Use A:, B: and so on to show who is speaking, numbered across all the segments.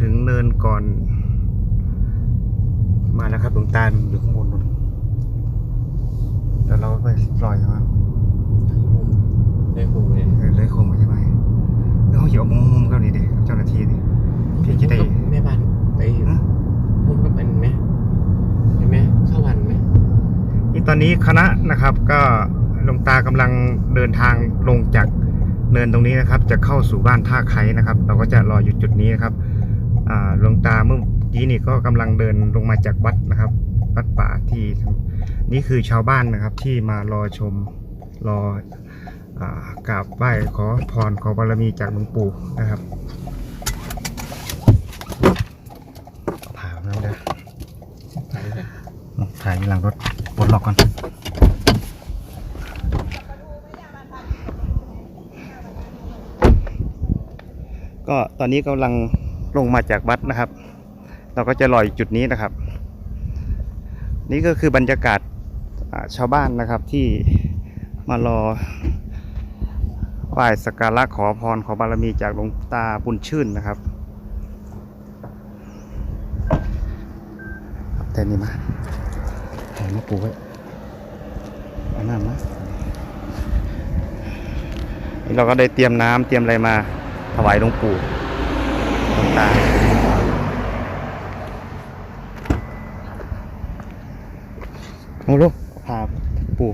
A: ถึงเนินก่อน มาแล้วครับหลวงตาอยู่ข้างบนนู่นเดี๋ยวเราไปปล่อยมา
B: ได้คงเลย
A: เออเลยคงไปใช่ไหมเออเขาอยู่มุมมุมๆกันนี่เด็กเจ้าหน้าที่นี่พี่จะได้
B: แม่บ้านไป
A: ฮะ
B: พุ่มกับมันไหมเห็นไหมเข้าวันไหม
A: นี่ตอนนี้คณะนะครับก็หลวงตากำลังเดินทางลงจากเนินตรงนี้นะครับ จะเข้าสู่บ้านท่าไคร้นะครับ เราก็จะรออยู่จุดนี้นะครับอ่า หลวงตาเมื่อกี้นี่ก็กำลังเดินลงมาจากวัดนะครับ วัดป่าที่นี่คือชาวบ้านนะครับที่มารอชมรอกราบไหว้ขอพรขอบารมีจากหลวงปู่นะครับผ่าแล้วเด้อถ่ายหลังรถปลดล็อกก่อนก็ตอนนี้กำลัง ลงมาจากวัดนะครับ เราก็จะลอยจุดนี้นะครับ นี่ก็คือบรรยากาศชาวบ้านนะครับที่มารอไหว้สักการะขอพรขอบารมีจากหลวงตาบุญชื่นนะครับแต่นี่มาถ่ายมาปูไว้เอาน้ำมานี่เราก็ได้เตรียมน้ำเตรียมอะไรมาถวายหลวงปู่ หลวงตาโอ้ลูกพาปู่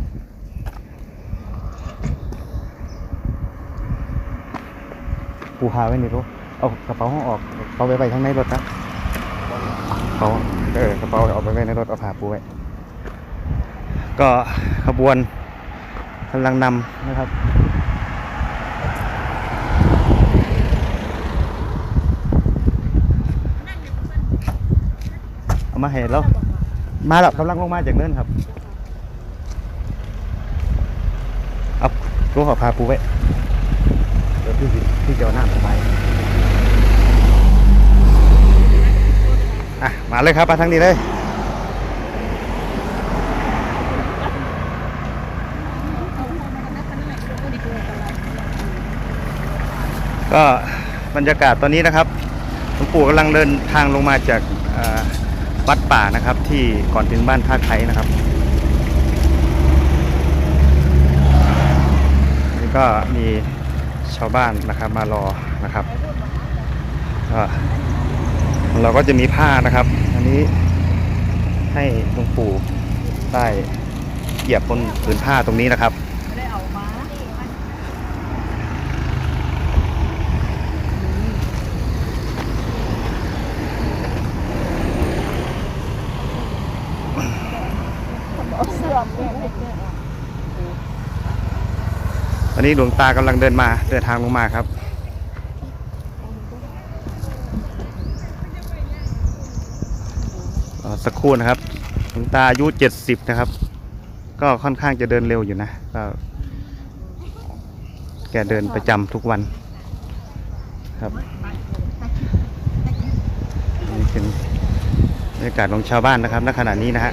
A: ปู่พาไว้นี่ลูกเอากระเป๋าห้องออกเอาไปไว้ข้างในรถนะเขาเออกระเป๋าเอาไปไว้ในรถเอาพาปู่ไว้ก็ขบวนกำลังนำนะครับ เอา มาให้แล้วมาแล้วกำลังลงมาจากเนินครับเอาลูกขอพาปูไว้เดี๋ยวพี่พี่จะเอาน้ำสบายอะมาเลยครับมาทางนี้เลยก็บรรยากาศตอนนี้นะครับหลวงปู่กำลังเดินทางลงมาจากอ่า วัดป่านะครับ ที่ก่อนถึงบ้านท่าไคนะครับนี่ก็มีชาวบ้านนะครับมารอนะครับก็เราก็จะมีผ้านะครับ อันนี้ให้หลวงปู่ได้เหยียบบนผืนผ้าตรงนี้นะครับ อนนี้หลวงตากำลังเดินมาเดินทางลงมาครับ สักครู่นะครับหลวงตาอายุเจ็ดสิบนะครับ ก็ค่อนข้างจะเดินเร็วอยู่นะก็แกเดินประจำทุกวันครับนี่เป็นบรรยากาศของชาวบ้านนะครับณขณะนี้นะฮะ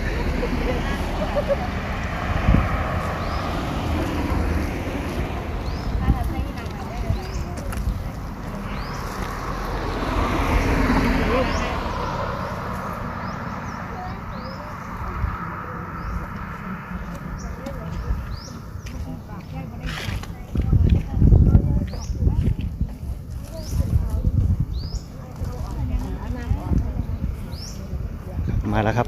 A: มาแล้วครับ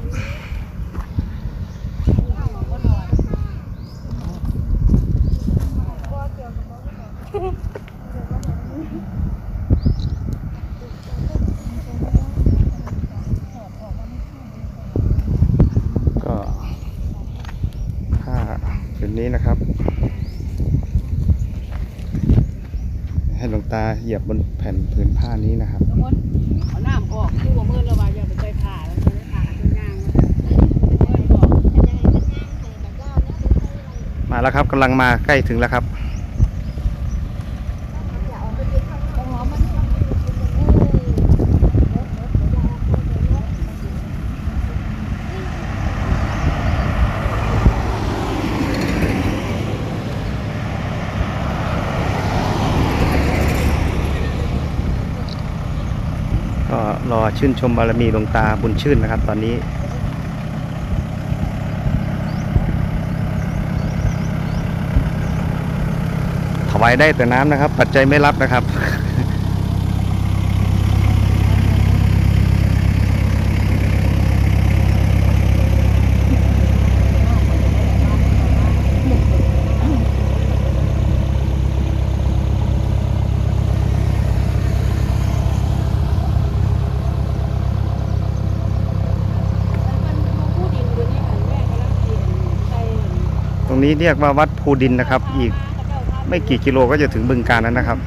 A: ก็ผ้าผืนนี้นะครับ ให้หลวงตาเหยียบบนแผ่นผืนผ้านี้นะครับ
C: มดเอาน้ำออกคือว่ามือระบายอย่าไปใจผ่าแล้วจะได้ผ่าเป็นยางมันออก
A: มา แล้วครับกำลังมาใกล้ถึงแล้วครับก็รอชื่นชมบารมีหลวงตาบุญชื่นนะครับ ตอนนี้ วายได้แต่น้ำนะครับ ปัจจัยไม่รับนะครับตรงนี้เรียกว่าวัดภูดินนะครับ อีก ไม่กี่กิโลก็จะถึงบึงการแล้วนะครับ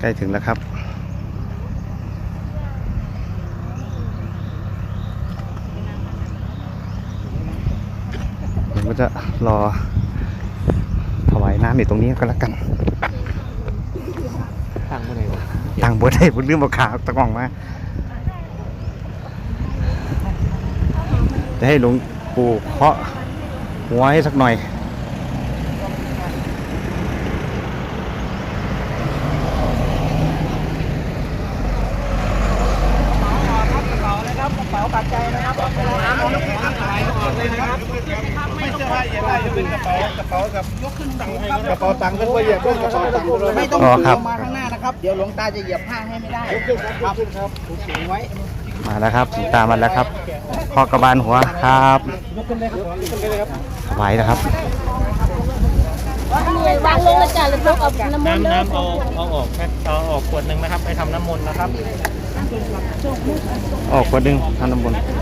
A: ใกล้ถึงแล้วครับ ผมก็ จะรอถวายน้ำอยู่ตรงนี้ก็แล้วกัน
B: ตั้งเมื่อไหร่วะ
A: ตังบนได้บนเรื่องบขาตะกล่องมาจะให้หลวงปู่เคาะหัวให้สักหน่อย
D: กระเป๋า ตังค์ขึ้นไปเหยียบกระเป๋าตังค์ขึ้นไม่ต้อง
A: อ๋อ
D: ถื
A: ครับ
D: อมาข้างหน้านะครับ เดี๋ยวหลวงตาจะเหยียบผ้าให้ไม่ได้ครับครับถือไว้
A: มาแล้วครับหลวงตามมาแล้วครับเคาะกระบาลหัวครับถวายนะครับ
C: วางลงเลยจ้ะแล้วพกเอาน้ำมัน
E: น้ำน้ำเอาเอาออกแค่เอาออกขวดหนึ่งนะครับ ไปทำน้ำมนต์นะครับ
A: ออกคนหนึ่งทานน้ำมนต์นี่คื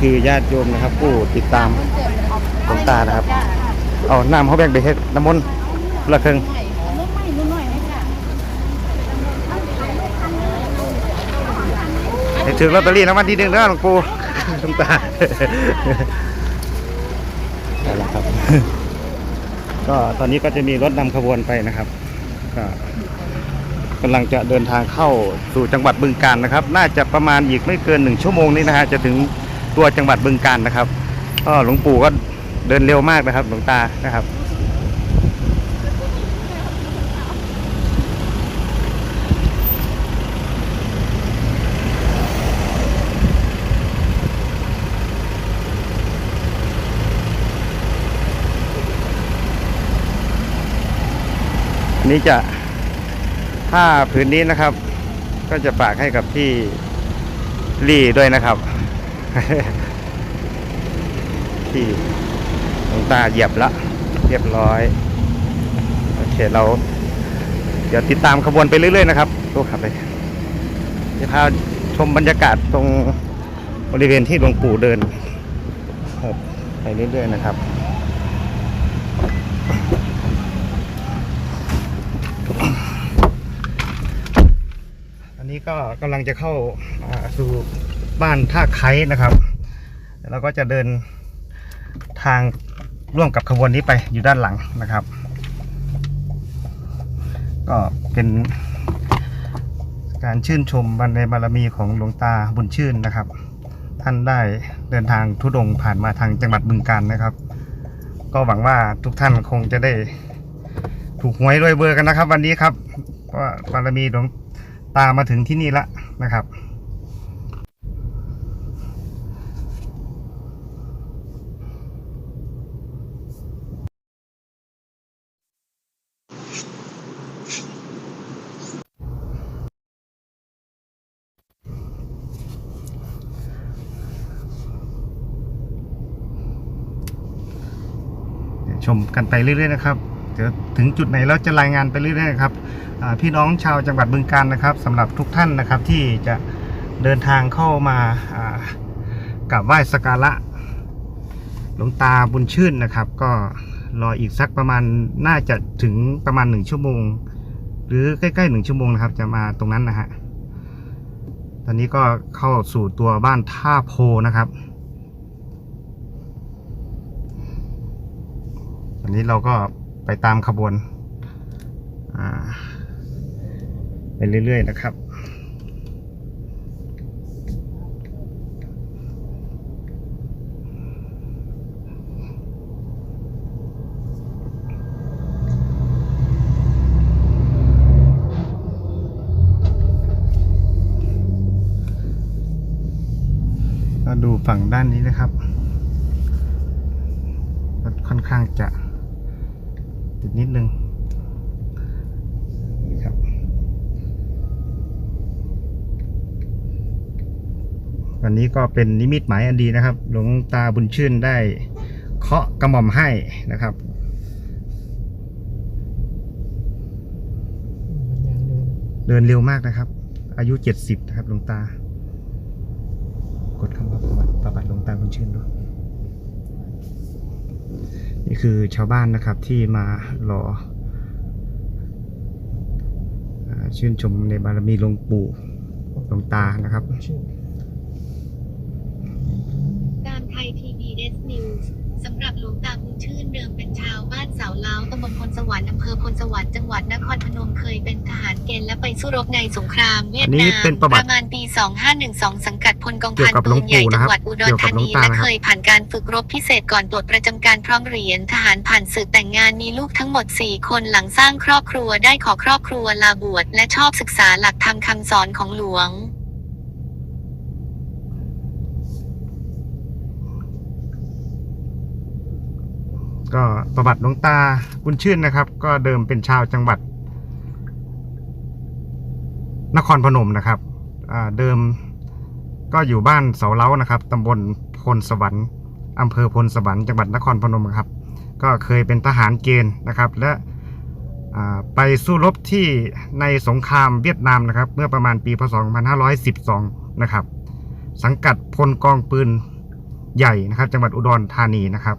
A: คือญาติโยมนะครับ ผู้ติดตามหลวงตานะครับ เอาน้ำเขาแบ่งไปเฮ็ดน้ำมนต์ละครึ่งให้ถึงลอตเตอรี่รางวัลที่หนึ่งแล้วหลวงปู่หลวงตาได้แล้วครับ ก็ตอนนี้ก็จะมีรถนำขบวนไปนะครับก็กำลังจะเดินทางเข้าสู่จังหวัดบึงกาฬนะครับ น่าจะประมาณอีกไม่เกินหนึ่งชั่วโมงนี้นะฮะจะถึง ตัวจังหวัดบึงกาฬนะครับก็หลวงปู่ก็เดินเร็วมากนะครับ หลวงตานะครับอันนี้จะผ้าผืนนี้นะครับ ก็จะฝากให้กับที่รี่ด้วยนะครับ ที่หลวงตาเหยียบละ เรียบร้อย โอเคเรา เดี๋ยวติดตามขบวนไปเรื่อยๆนะครับตัวขับไปจะพาชมบรรยากาศตรงบริเวณที่หลวงปู่เดินครับไปเรื่อยๆนะครับอันนี้ก็กำลังจะเข้าสู่ บ้านท่าไคนะครับแล้วก็จะเดินทางร่วมกับขบวนนี้ไปอยู่ด้านหลังนะครับ ก็เป็นการชื่นชมบรรในบารมีของหลวงตาบุญชื่นนะครับ ท่านได้เดินทางทุดงผ่านมาทางจังหวัดบึงกาฬนะครับ ก็หวังว่าทุกท่านคงจะได้ถูกหวยรวยเบอร์กันนะครับ วันนี้ครับว่าบารมีหลวงตามาถึงที่นี่ละนะครับ ชมกันไปเรื่อยๆนะครับเดี๋ยวถึงจุดไหนแล้วจะรายงานไปเรื่อยๆนะครับพี่น้องชาวจังหวัดบึงกาฬนะครับสำหรับทุกท่านนะครับที่จะเดินทางเข้ามาอ่ากราบไหว้สักการะหลวงตาบุญชื่นนะครับ ก็รออีกสักประมาณน่าจะถึงประมาณหนึ่งชั่วโมง หรือใกล้ๆหนึ่งชั่วโมงนะครับ จะมาตรงนั้นนะฮะตอนนี้ก็เข้าสู่ตัวบ้านท่าโพนะครับ ตอนนี้เราก็ไปตามขบวนไปเรื่อย ๆ นะครับก็ดูฝั่งด้านนี้นะครับ ค่อนข้างจะ นิดนึงครับวันนี้ก็เป็นนิมิตหมายอันดีนะครับ หลวงตาบุญชื่นได้เคาะกระหม่อมให้นะครับเดินเร็วมากนะครับ อายุ 70 นะครับหลวงตา กดคำว่าประวัติประวัติหลวงตาบุญชื่นดู นี่คือชาวบ้านนะครับที่มารอชื่นชมในบารมีหลวงปู่หลวงตานะครับ
F: การไทยทีวีเดสนิวส์สำหรับหลวงตาบุญชื่นเดิมเป็นชาวบ้านเสาเล้าตำบลพลสวรรค์อำเภอพลสวรรค์จังหวัดนครพนมเคยเป็น เกณฑ์และไปสู้รบในสงครามเวียด
A: อันนี้
F: นาม
A: เป็นประวัติ
F: มาณปี 2512 สังกัดพลกอง
A: เกี่
F: พั
A: ยวนกับหล
F: ปื
A: วง
F: นใหญ่
A: ปู่
F: จั
A: นะ
F: ง
A: ครับ
F: หวัดอุดร
A: เกี่ยวกับ
F: ธา
A: หลวง
F: นี
A: ตา
F: และ
A: นะครับ
F: เคยผ่านการฝึกรบพิเศษก่อนปลดประจำการพร้อมเหรียญทหารผ่านศึกแต่งงานมีลูกทั้งหมด 4 คนหลังสร้างครอบครัวได้ขอครอบครัวลาบวชและชอบศึกษาหลักธรรมคำสอนของหลวง
A: ก็ประวัติหลวงตาบุญชื่นนะครับ ก็เดิมเป็นชาวจังหวัด นครพนมนะครับเดิมก็อยู่บ้านเสาเล้านะครับตำบลพลสวรรค์อำเภอพลสวรรค์จังหวัดนครพนมครับ ก็เคยเป็นทหารเกณฑ์นะครับ และไปสู้รบที่ในสงครามเวียดนามนะครับ เมื่อประมาณปีพศ 2512 นะครับ สังกัดพลกองปืนใหญ่นะครับ จังหวัดอุดรธานีนะครับ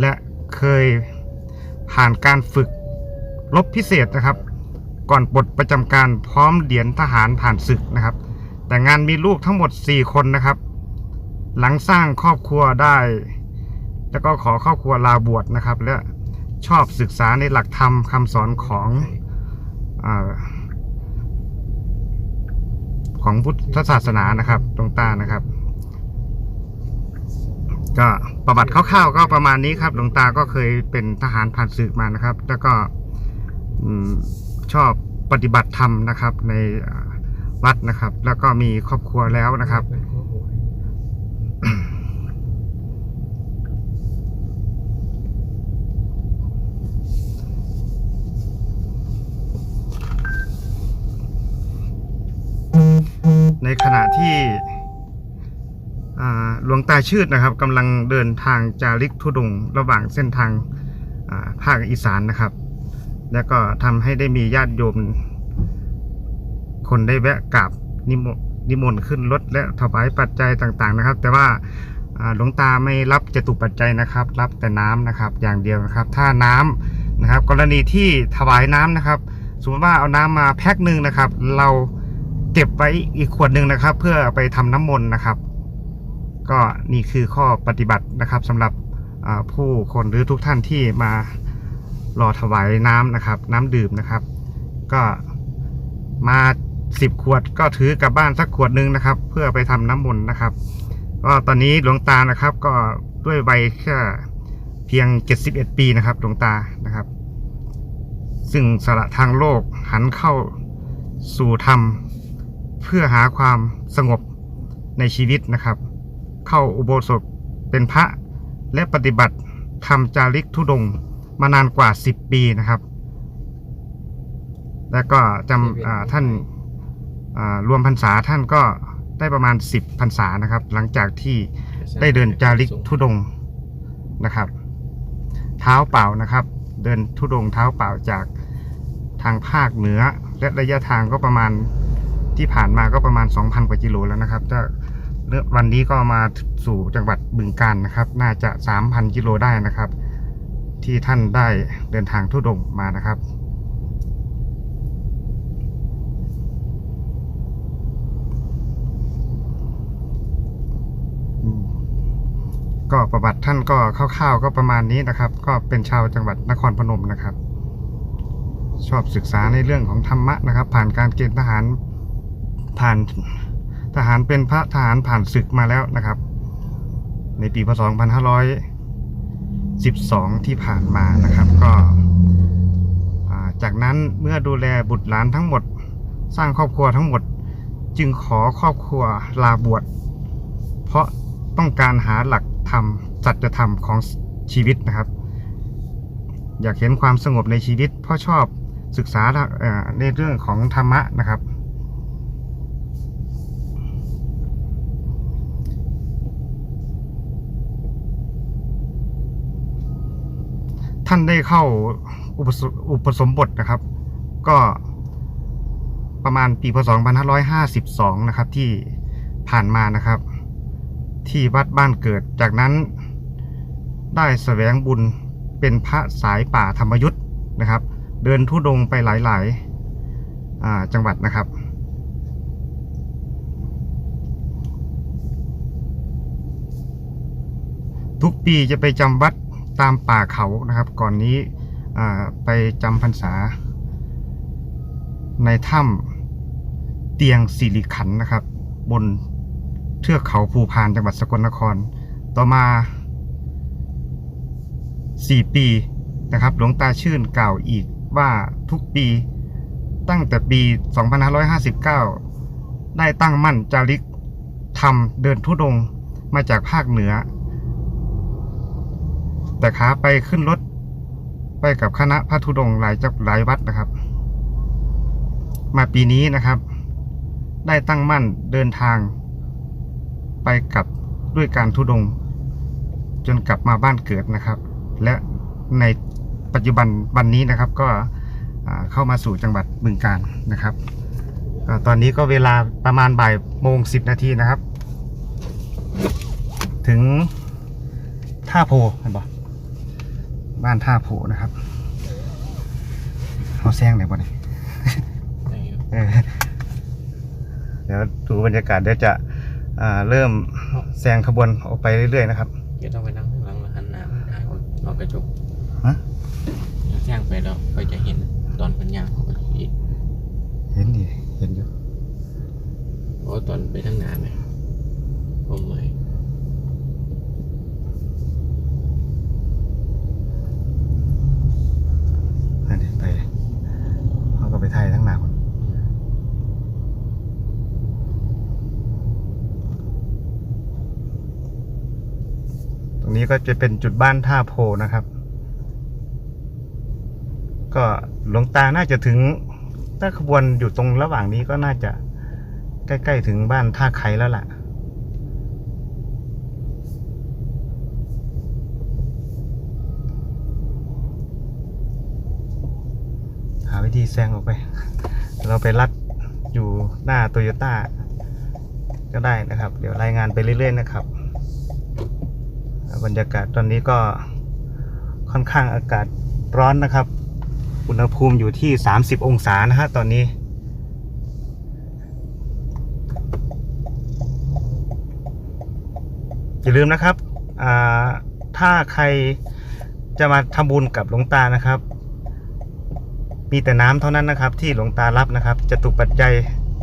A: และเคยผ่านการฝึกรบพิเศษนะครับ ก่อนปลดประจำการพร้อมเหรียญทหารผ่านศึกนะครับ แต่งานมีลูกทั้งหมด 4 คนนะครับ หลังสร้างครอบครัวได้ แล้วก็ขอครอบครัวลาบวชนะครับ และชอบศึกษาในหลักธรรมคำสอนของอของพุทธศาสนานะครับ ตรงตานะครับ ก็ประวัติคร่าวๆก็ประมาณนี้ครับ หลวงตาก็เคยเป็นทหารผ่านศึกมานะครับ แล้วก็ อืม ชอบปฏิบัติธรรมนะครับ ในวัดนะครับ แล้วก็มีครอบครัวแล้วนะครับ ในขณะที่หลวงตาชืดนะครับกำลังเดินทางจาริกทุดงระหว่างเส้นทางภาคอีสานนะครับ แล้วก็ทำให้ได้มีญาติโยม คนได้แวะกราบนิมนต์นิมนต์ขึ้นรถและถวายปัจจัยต่างๆนะครับ แต่ว่าหลวงตาไม่รับจตุปัจจัยนะครับ รับแต่น้ำนะครับ อย่างเดียวนะครับ ถ้าน้ำนะครับ กรณีที่ถวายน้ำนะครับ สมมติว่าเอาน้ำมาแพ็คหนึ่งนะครับ เราเก็บไว้อีกขวดหนึ่งนะครับ เพื่อไปทำน้ำมนต์นะครับ ก็นี่คือข้อปฏิบัตินะครับสำหรับผู้คนหรือทุกท่านที่มา รอถวายน้ำนะครับ น้ำดื่มนะครับ ก็มาสิบขวดก็ถือกลับบ้านสักขวดหนึ่งนะครับ เพื่อไปทำน้ำมนต์นะครับก็ตอนนี้หลวงตานะครับ ก็ด้วยวัยแค่เพียง71ปีนะครับหลวงตานะครับ ซึ่งสละทางโลกหันเข้าสู่ธรรม เพื่อหาความสงบในชีวิตนะครับ เข้าอุโบสถเป็นพระและปฏิบัติทำจาริกธุดง มานานกว่า 10 ปีนะครับ แล้วก็จำอ่าท่านอ่ารวมพรรษาท่านก็ได้ประมาณ 10พรรษานะครับ หลังจากที่ได้เดินจาริกธุดงค์นะครับ เท้าเปล่านะครับ เดินธุดงค์เท้าเปล่าจากทางภาคเหนือ และระยะทางก็ประมาณที่ผ่านมาก็ประมาณ 2,000 กว่ากิโลแล้วนะครับจะวันนี้ก็มาสู่จังหวัดบึงกาฬนะครับ น่าจะ 3,000 กิโลได้นะครับ ที่ท่านได้เดินทางทุดงมานะครับ ก็ประวัติท่านก็คร่าวๆก็ประมาณนี้นะครับ ก็เป็นชาวจังหวัดนครพนมนะครับ ชอบศึกษาในเรื่องของธรรมะนะครับ ผ่านการเกณฑ์ทหารผ่านทหารเป็นพระทหารผ่านศึกมาแล้วนะครับ ในปีพศ2500 12 ที่ผ่านมานะครับก็จากนั้นเมื่อดูแลบุตรหลานทั้งหมด สร้างครอบครัวทั้งหมด จึงขอครอบครัวลาบวชเพราะต้องการหาหลักธรรมสัจธรรมของชีวิตนะครับ อยากเห็นความสงบในชีวิต เพราะชอบศึกษาในเรื่องของธรรมะนะครับ ท่านได้เข้าอุปสมบทนะครับ ก็ประมาณปีพศ 2552 นะครับ ที่ผ่านมานะครับ ที่วัดบ้านเกิดจากนั้น ได้แสวงบุญเป็นพระสายป่าธรรมยุทธ์นะครับ เดินทุดงไปหลายๆาจังหวัดนะครับทุกปีจะไปจำวัด ตามป่าเขานะครับ ก่อนนี้ไปจำพรรษา ในถ้ำเตียงสิริขันนะครับ บนเทือกเขาภูพานจังหวัดสกลนคร ต่อมา 4 ปีนะครับ หลวงตาชื่นกล่าวอีกว่าทุกปีตั้งแต่ปี 2559 ได้ตั้งมั่นจาริกทำเดินทุดงค์มาจากภาคเหนือ แต่ขาไปขึ้นรถ ไปกับคณะพระธุดงหลายจักหลายวัดนะครับ มาปีนี้นะครับ ได้ตั้งมั่นเดินทาง ไปกับด้วยการทุดง จนกลับมาบ้านเกิดนะครับ และในปัจจุบันวันนี้นะครับก็เข้ามาสู่จังหวัดบึงกาฬนะครับตอนนี้ก็เวลาประมาณบ่ายโมงสิบนาทีนะครับ ถึงท่าโพเห็นปะ บ้านท่าโพนะครับเขาแซงไหนบ่เนี่ย
B: ได้อยู่
A: เออเดี๋ยวดูบรรยากาศเดี๋ยวจะอ่าเริ่มแซงขบวนออกไปเรื่อยๆนะครับ
B: เดี๋ยวต้องไปนั่งข้างหลังแล้วหันหน้าได้ออกนอกกระจก
A: ฮะ
B: เดี๋ยวแจ้งไปแล้วก็จะเห็นตอนเป็นยางของอีก
A: เห็นดิเห็นอยู่
B: เพราะตอนไปทั้งงานเนี่ยผมไม่
A: นั่นดิไปเขาก็ ไทยทั้งหนาคนตรงนี้ก็จะเป็นจุดบ้านท่าโพนะครับ ก็หลวงตาน่าจะถึง ถ้าขบวนอยู่ตรงระหว่างนี้ก็น่าจะใกล้ ๆ ถึงบ้านท่าไคแล้วล่ะ หาวิธีแซงออกไป เราไปลัดอยู่หน้าโตโยต้าก็ได้นะครับ เดี๋ยวรายงานไปเรื่อย ๆ นะครับ บรรยากาศตอนนี้ก็ค่อนข้างอากาศร้อนนะครับ อุณหภูมิอยู่ที่ 30 องศานะฮะตอนนี้ อย่าลืมนะครับ ถ้าใครจะมาทำบุญกับหลวงตานะครับ มีแต่น้ำเท่านั้นนะครับ ที่หลวงตารับนะครับจะตุปัจจัย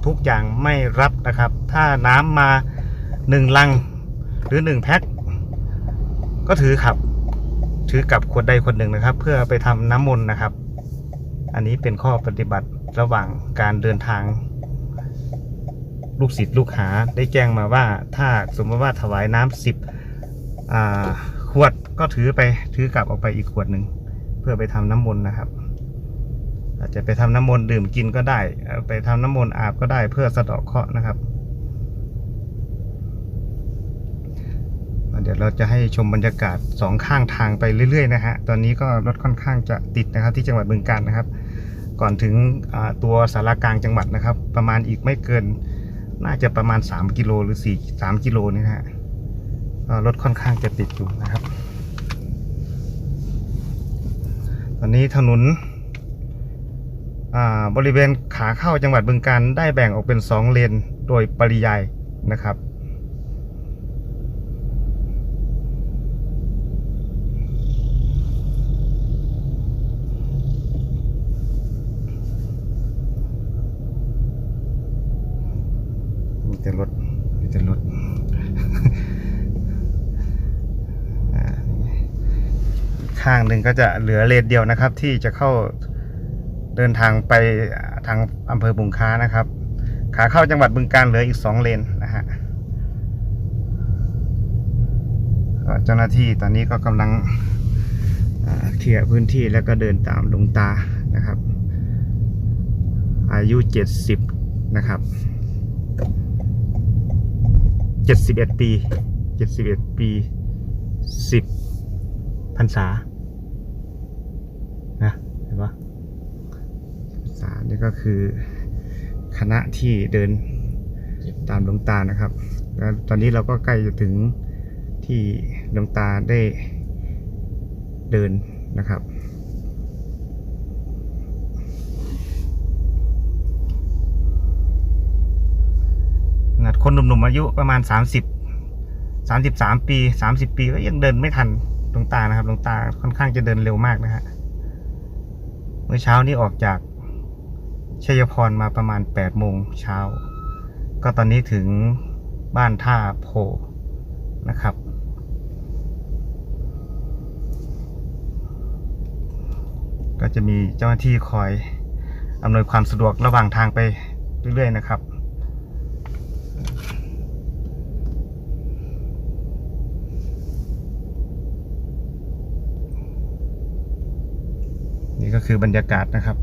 A: ทุกอย่างไม่รับนะครับ ถ้าน้ำมาหนึ่งลังหรือหนึ่งแพ็คก็ถือขับ ถือกับคนใดคนหนึ่งนะครับ เพื่อไปทำน้ำมนต์นะครับ อันนี้เป็นข้อปฏิบัติระหว่างการเดินทาง ลูกศิษย์ลูกหาได้แจ้งมาว่าถ้าสมมติว่าถวายน้ำสิบขวดก็ถือไปถือกลับออกไปอีกขวดหนึ่งเพื่อไปทำน้ำมนต์นะครับ อาจจะไปทำน้ำมนต์ดื่มกินก็ได้ ไปทำน้ำมนต์อาบก็ได้เพื่อสะเดาะเคราะห์นะครับ เดี๋ยวเราจะให้ชมบรรยากาศสองข้างทางไปเรื่อยๆนะฮะ ตอนนี้ก็รถค่อนข้างจะติดนะครับที่จังหวัดบึงกาฬนะครับ ก่อนถึงตัวสารากลางจังหวัดนะครับ ประมาณอีกไม่เกิน น่าจะประมาณ 3 กิโลหรือ4 3กิโลนี่นะฮะรถค่อนข้างจะติดอยู่นะครับ ตอนนี้ถนน บริเวณขาเข้าจังหวัดบึงการได้แบ่งออกเป็น 2 เลนโดยปริยายนะครับ มีแต่รถ มีแต่รถข้างหนึ่งก็จะเหลือเลนเดียวนะครับ ที่จะเข้า เดินทางไปทางอำเภอบุงค้านะครับ ขาเข้าจังหวัดบึงการเหลืออีกสองเลนนะฮะก็เจ้าหน้าที่ตอนนี้ก็กำลังเคลียร์พื้นที่แล้วก็เดินตามหลวงตานะครับ อายุเจ็ดสิบนะครับเจ็ดสิบเอ็ดปีเจ็ดสิบเอ็ดปีสิบพรรษานะเห็นปะานี่ก็คือคณะที่เดินตามหลวงตานะครับแล้วตอนนี้เราก็ใกล้จะถึงที่หลวงตาได้เดินนะครับนะคนหนุ่มๆอายุประมาณ 30 33 ปี 30 ปีก็ยังเดินไม่ทันหลวงตานะครับหลวงตาค่อนข้างจะเดินเร็วมากนะฮะเมื่อเช้านี้ออกจาก ชัยพรมาประมาณ8โมงเช้า ก็ตอนนี้ถึงบ้านท่าโพนะครับ ก็จะมีเจ้าหน้าที่คอยอำนวยความสะดวกระหว่างทางไปเรื่อยๆนะครับนี่ก็คือบรรยากาศนะครับ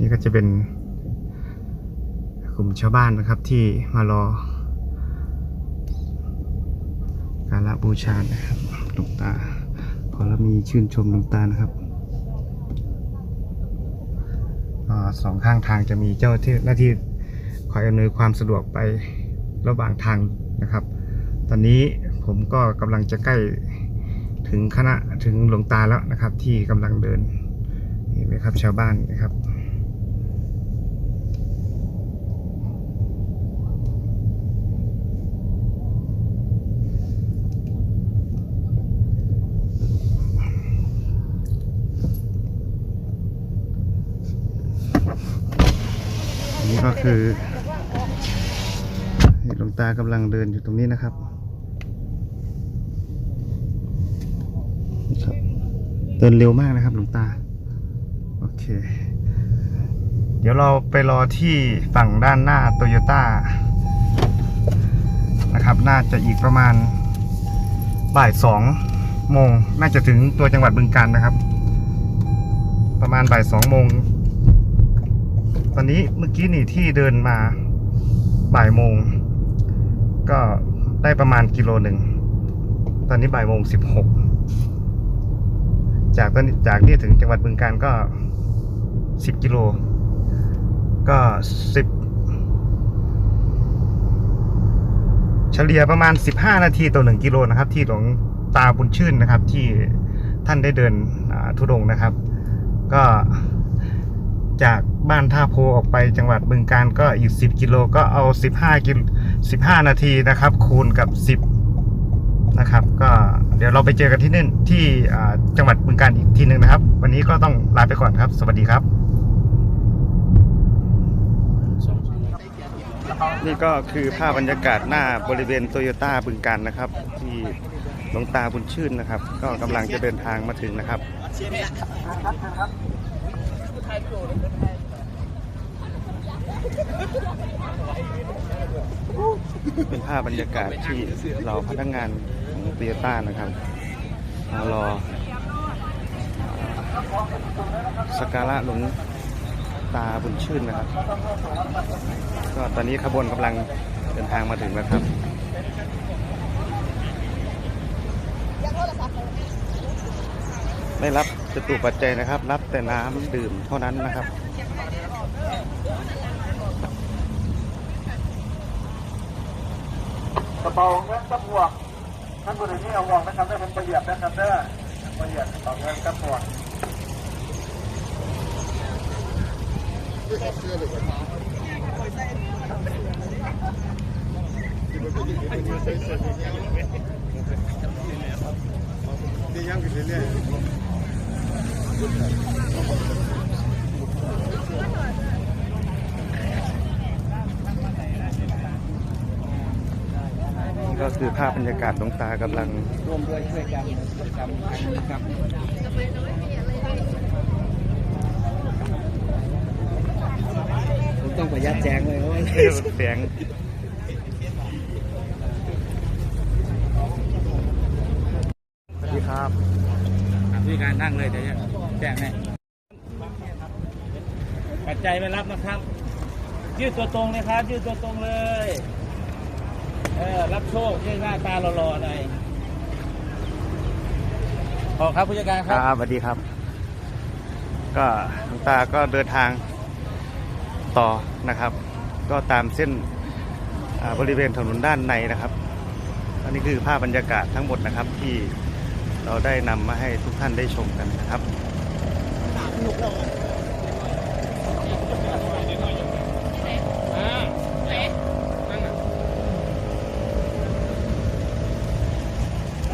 A: นี่ ก็จะเป็นกลุ่มชาวบ้านนะครับที่มารอ การละบูชานะครับหลวงตา ขอรับมีชื่นชมหลวงตานะครับอสองข้างทางจะมีเจ้าที่หน้าที่คอยอำนวยความสะดวกไประหว่างทางนะครับ ตอนนี้ผมก็กำลังจะใกล้ถึงคณะถึงหลวงตาแล้วนะครับ ที่กำลังเดินเห็นไหมครับชาวบ้านนะครับ อันนี้ก็ คือหลวงตากำลังเดินอยู่ตรงนี้นะครับครับเดินเร็วมากนะครับหลวงตา โอเค เดี๋ยวเราไปรอที่ฝั่งด้านหน้าโตโยต้านะครับ น่าจะอีกประมาณบ่ายสองโมง น่าจะถึงตัวจังหวัดบึงการนะครับ ประมาณบ่ายสองโมง ตอนนี้เมื่อกี้นี่ที่เดินมาบ่ายโมง ก็ได้ประมาณกิโลหนึ่ง ตอนนี้บ่ายโมงสิบหกจากตอนจากนี่ถึงจังหวัดบึงการก็สิบกิโล ก็สิบเฉลี่ยประมาณ 15 นาทีต่อหนึ่งกิโลนะครับ ที่หลวงตาบุญชื่นนะครับ ที่ท่านได้เดินทุดงนะครับ ก็ จากบ้านท่าโพออกไปจังหวัดบึงการก็อีก 10 กิโลก็เอา 15กิโล15 นาทีนะครับ คูณกับ 10 นะครับ ก็เดี๋ยวเราไปเจอกันที่นั่นที่จังหวัดบึงการอีกทีหนึ่งนะครับ วันนี้ก็ต้องลาไปก่อนครับ สวัสดีครับ นี่ก็คือภาพบรรยากาศหน้าบริเวณโตโยต้าบึงการนะครับ ที่หลวงตาบุญชื่นนะครับ ก็กำลังจะเดินทางมาถึงนะครับ เป็นภาพบรรยากาศที่เราพนักงานของโตโยต้านะครับมารอสการะหลวงตาบุญชื่นนะครับ ก็ตอนนี้ขบวนกำลังเดินทางมาถึงแล้วครับไม่รับ จตุปัจจัยนะครับ รับแต่น้ำดื่มเท่านั้นนะครับ
G: กระเป๋าเงินกับหมวกท่านผู้ใดที่เอาหมวกนะครับได้เป็นประหยัดนะครับเด้อประหยัดกระเป๋าเงินกับหมวก
A: นนี่ ก็คือภาพบรรยากาศหลวงตากำลัง
D: ร่วมด้วยช่วยกันทำครั้งนี้ครับผมต้องประหยัดแจงเลยเพราะว่า
A: เสียงสวัสดีครับ
E: วิธีการนั่งเลยเดี๋ยวจะ แจ้งให้ปัจจัยไม่รับนะครับ ยืดตัวตรงเลยครับ ยืดตัวตรงเลย เออรับโชคด้วยหน้าตาหล่อๆหน่อยขอครับผู้จัดการ
A: ค
E: ครับ
A: รับสวัสดีครับ ก็หลวงตาก็เดินทางต่อนะครับ ก็ตามเส้นอ่าบริเวณถนนด้านในนะครับ อันนี้คือภาพบรรยากาศทั้งหมดนะครับที่เราได้นำมาให้ทุกท่านได้ชมกันนะครับ No.